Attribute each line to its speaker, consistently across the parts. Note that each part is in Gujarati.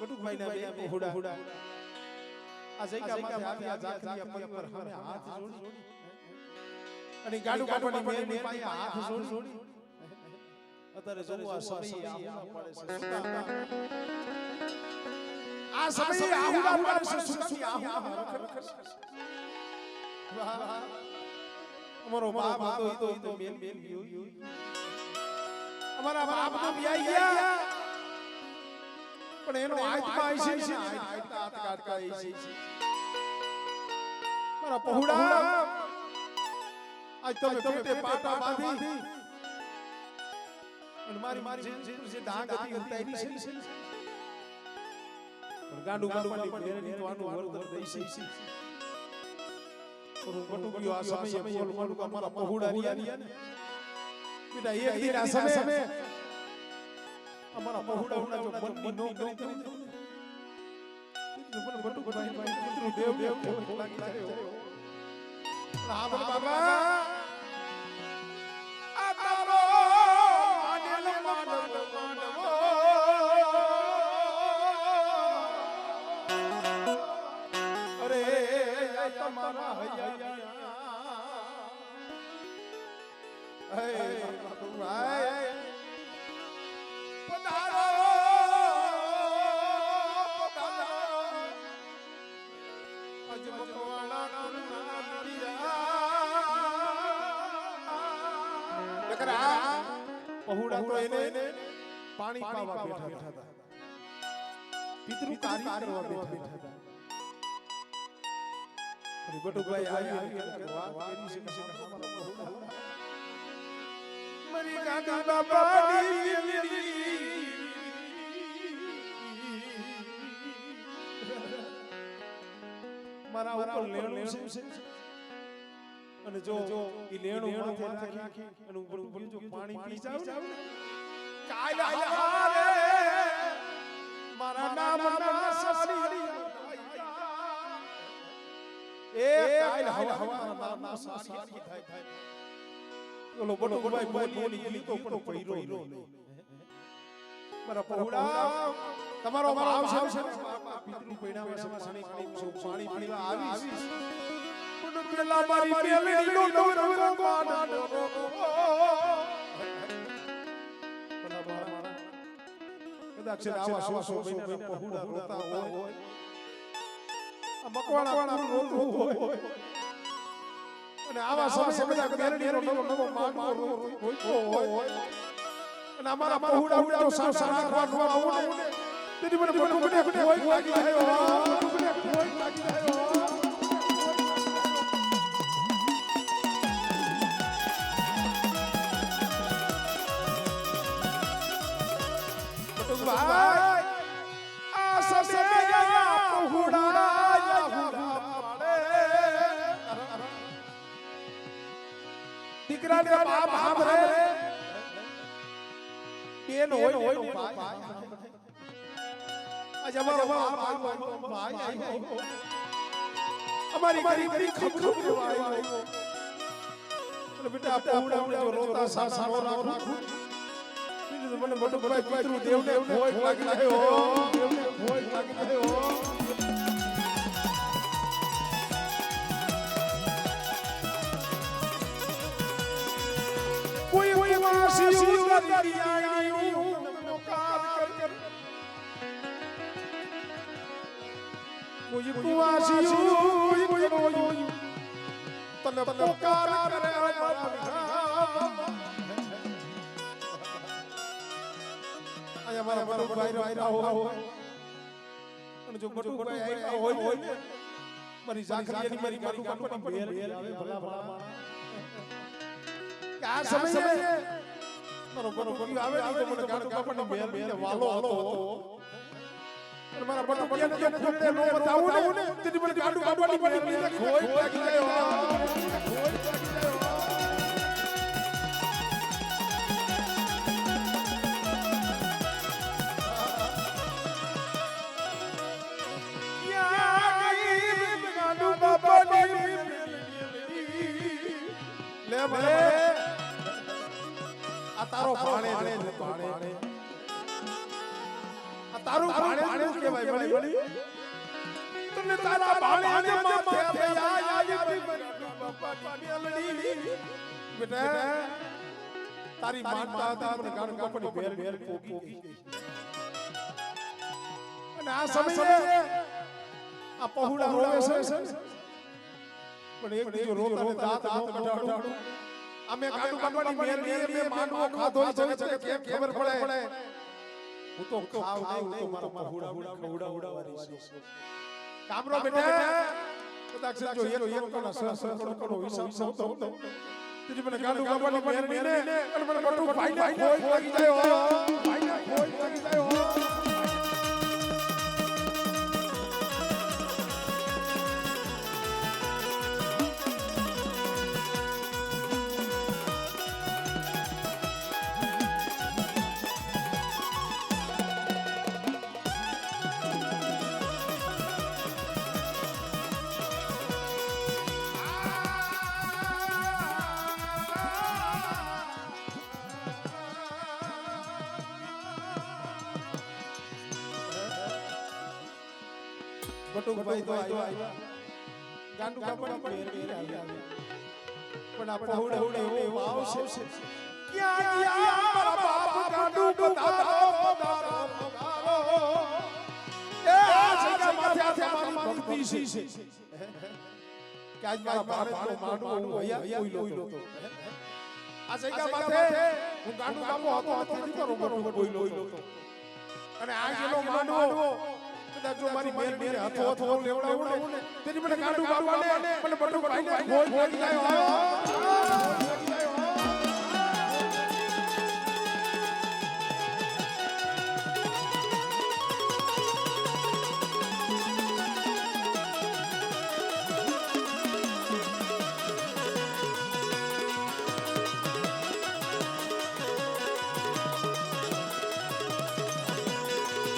Speaker 1: બટુકભાઈ ના બે હુડા હુડા આ જગ્યા માથે આવી આ જાખરીયા પગ પર સામે હાથ જોડી. અને ગાડું કાઢવાની મેલ પાસે હાથ જોડી. અત્યારે જોવું આ સમય આહુડા પડે છે. આ સમયે આહુડા પડે છે. શું આહુડા વાહ. અમારો બાપ હતો તો તો મેલ મેલ ગયો. અમારા બાપ તો વ્યાઈ ગયા. પણ એનો આત્મા છે ને? આત્મા હાથ છે. મારા પહોળા આજ તમે પેટે પાટા બાંધી. અને મારી મારી જે ડાંગ હતી ઉતારી છે પણ ગાંડુ બાપાની બેરડી તો આનું વળતર દઈ છે. પણ ગયો આ સમયે બોલ બોલ કે અમારા પહોળા રહ્યા ને. બેટા એ સમયે અમારા પહોળા જો મનની નો કરી દઉં ને તો પણ બટુ ભાઈ ભાઈ પુત્ર દેવ દેવ દેવ લાગી જાય હા બોલ બાબા આ તારો માનેલ માનવ માનવો અરે તમારા હૈયા હે ભાઈ પહોળા તો એને પાણી પાવા બેઠા હતા. પિતૃ કાર્ય કરવા બેઠા હતા. અને બટુભાઈ આવી મરી કાકા બાપાની મારા ઉપર લેણું છે. અને જો એ લેણું માથે રાખી અને ઉપર ઉપર જો પાણી પી જાવ ને કાલ હારે. મારા નામ ના સાડી એ કાલ હવા હવા નામ ના સાડી થાય થાય બોલો ભાઈ બોલી બોલી તો પણ પૈરો મારા પહોળા તમારો અમારો આવશે આવશે પિતૃ પૈણામાં છે પાણી પીવા આવીશ. પેલા મારી મેલડીનો નો નવ રંગવાના પેલા મારા કદાચ આવા સો સો મહિના પહોળા રોતા હોય. આ મકવાણા રોતું હોય. અને આવા સમય બધા મેરડીનો નવો નવો માનવો રોતો હોય. અને અમારા પહોળા ઉડા તો સાવ સારા રાખવા ને તેથી મને મને મને કોઈ લાગી મને કોઈ લાગી જાય ભાઈ આ સમયયા પહોળા યહુડા પાડે દીકરાને બાપ સાંભળે બેન હોય હોય ને ભાઈ આજ અમારો બાપ આવ્યો, ભાઈ આવ્યો. અમારી ગરીબની ખબરો લેવા આવ્યો. અને બેટા આ પહોળા ઉડા બીજું તો મને મોટો ભાઈ પિતૃ દેવને ભોય લાગી ગયો. દેવને ભોય લાગી ગયો. કોઈ કોઈ વાસી ઉદરી આયું નમોકાર કર. કોઈ કુવાસી કોઈ કોઈ કોઈ તને પોકાર કરે આયા મારા બટુભાઈ આવ્યા હોય અને જો બટુભાઈ આવ્યા હોય હોય ને મારી ઝાંખરીયાની મારી ગાડું કાપવાની બેલ આવે ભલા ભલા માણા કે આ સમયે મારો બટુભાઈ આવે ને તો મને ગાડું કાપવાની બેલ બેલ વાલો હતો અને મારા બટુભાઈને જો ખોટે નો બતાવું ને તેથી મને ગાડું કાપવાની પડી બેલ ખોઈ લાગી ગયો ખોઈ ભલે આ તારો ભાણે છે ભાણે આ તારું ભાણેજ કહેવાય વળી તને તારા ભાણેજ માથે થયા યાદી બાપાની મેલડી બેટા તારી માનતા હતા પણ ગાડું કપડી ભેર ભેર પોગી ગઈ અને આ સમયે આ પહોળા રોવે છે પણ એક બીજો રોતા ને દાંત નો કઢાડું અમે કાડુ કાપવાની મેરડી અમે માંડવો ખાધો છે છે કેમ ખબર પડે હું તો ખાવ નહીં હું તો મારા પહોળા ખવડા ઉડાવવાની છું કામરો બેટા કદાચ જો એક એક કણા સર સર કણો કણો હિસાબ સૌ તો તીજી મને કાડુ કાપવાની મેરડી ને અને મને બટુ ભાઈ ને ખોઈ લાગી જાય હો ભાઈ ને ખોઈ લાગી જાય હો બટુકભાઈ તો આવ્યા. ગાંડુ કાપડ પર પણ આ પહોળ હોળ એવો આવશે ક્યાં ક્યાં મારા બાપ ગાંડુ પધારો પધારો પધારો એ આ જગ્યા માથે આથે મારી ભક્તિ છે? કે આજ મારા ભારતનો માંડવો હું કોઈ તો આ જગ્યા માથે હું ગાંડુ કાપો હતો હતો નથી કરો કોઈલો તો અને આ જેનો માંડવો કદાચ જો મારી મેર મેર હાથો હાથો લેવડાવું ને તેની મને કાઢું બાપાને મને બટુ ભાઈને ખોઈ ખોઈ જાય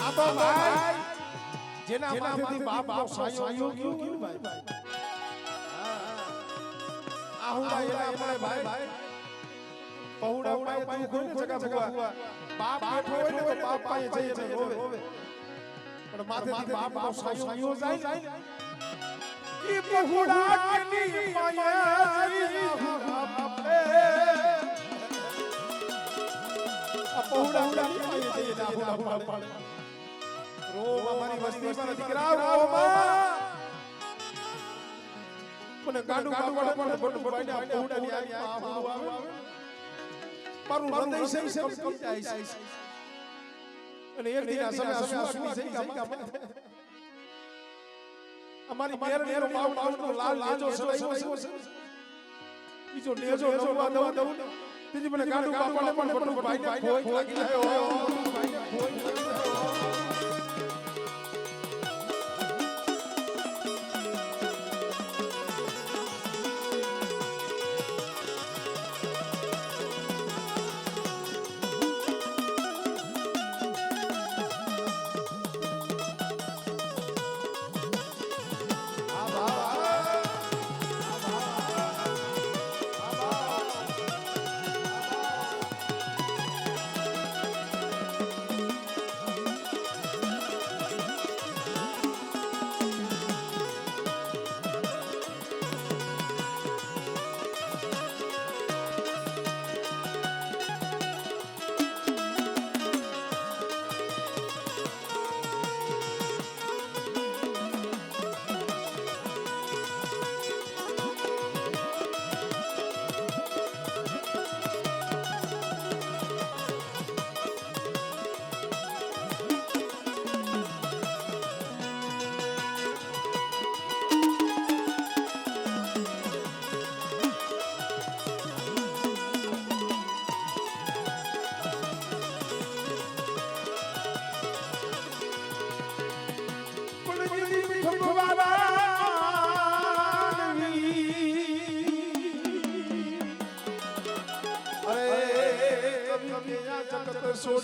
Speaker 1: આ તો ભાઈ જેના માથેથી બાપ બાપ સાયો ગયો ગયો ભાઈ આ હું ભાઈ આપણે ભાઈ. પહોડા ઉડાય પાય કોઈ ને જગા ભગવા. બાપ બેઠો હોય ને તો બાપ પાય જઈએ છે હોવે પણ માથેથી બાપ બાપ સાયો જાય ઈ પહોડા કેની પાયે બાપે આ પહોળા ઉડા પાય જઈએ છે આ પાડે રોમ અમારી વસ્તી પર દીકરા રોમ મને ગાડુ ગાડુ વાળા પણ બટુ ભાઈને આ પહોળા ની આવી આ હુડું આવે મારું હૃદય છે છે કમ જાય છે અને એક દિન આ સમય સુવાસની જઈ ગયા અમારી મેર મેર પાઉ પાઉ તો લાલ લાજો સડાયો છે. બીજો નેજો નવા દવા દઉં ત્રીજી મને ગાડુ બાપાને પણ બટુ ભાઈને ખોઈ લાગી જાય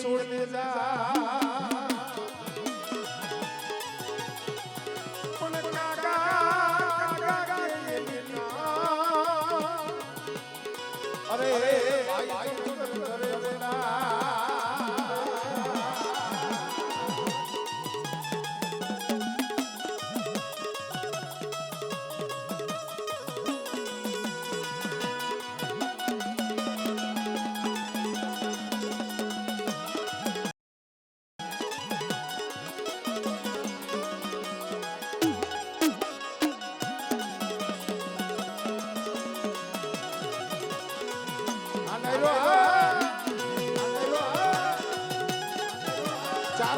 Speaker 1: છોડીને જા અરે ભાઈ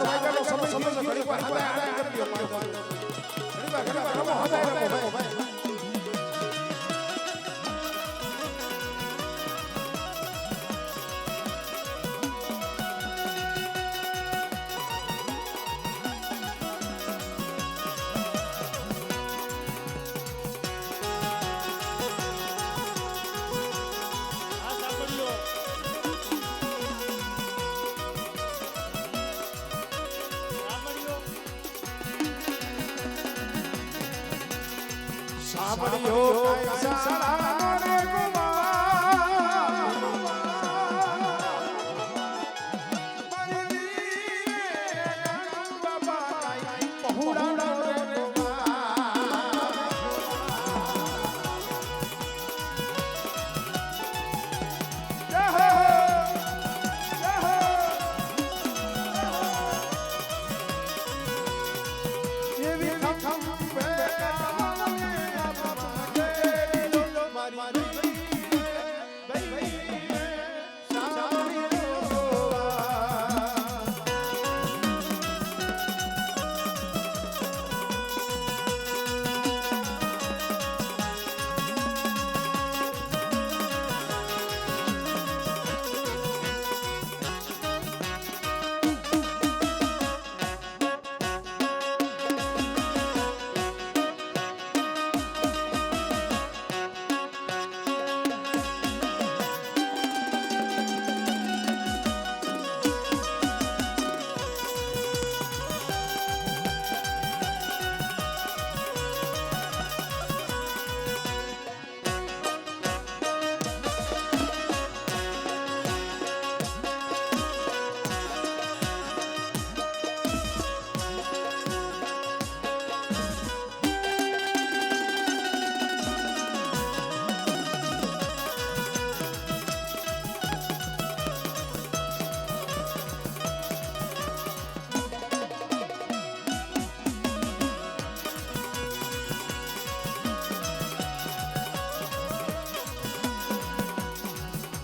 Speaker 1: વાગ્યાનો સમય સમય ઘડી વાર હદાય હદાય કરી લ્યો પાંચ વાગ્યાનો. ઘડી વાર ઘડી વાર રમો હદાય રમો ભાઈ
Speaker 2: આ સાંભળ્યો.
Speaker 1: કંસારાનો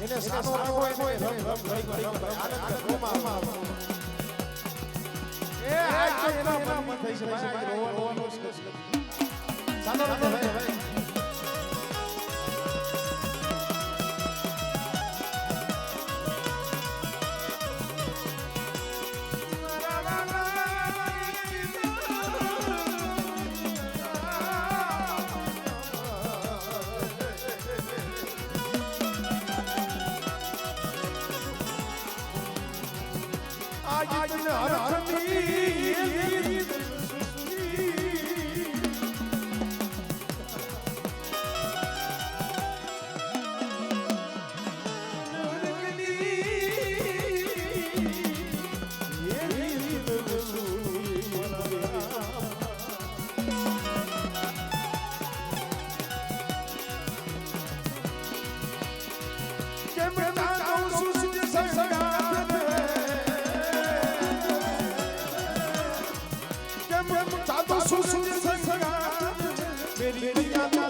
Speaker 1: એને સાનો રાખવો હોય ને રમ રમ રમ આનંદ રોમાં એ આજ તો એના મનમાં થઈ છે ભાઈ રોવાનું છે સાનો રાખો ભાઈ 알아 알아 알았지 મેરી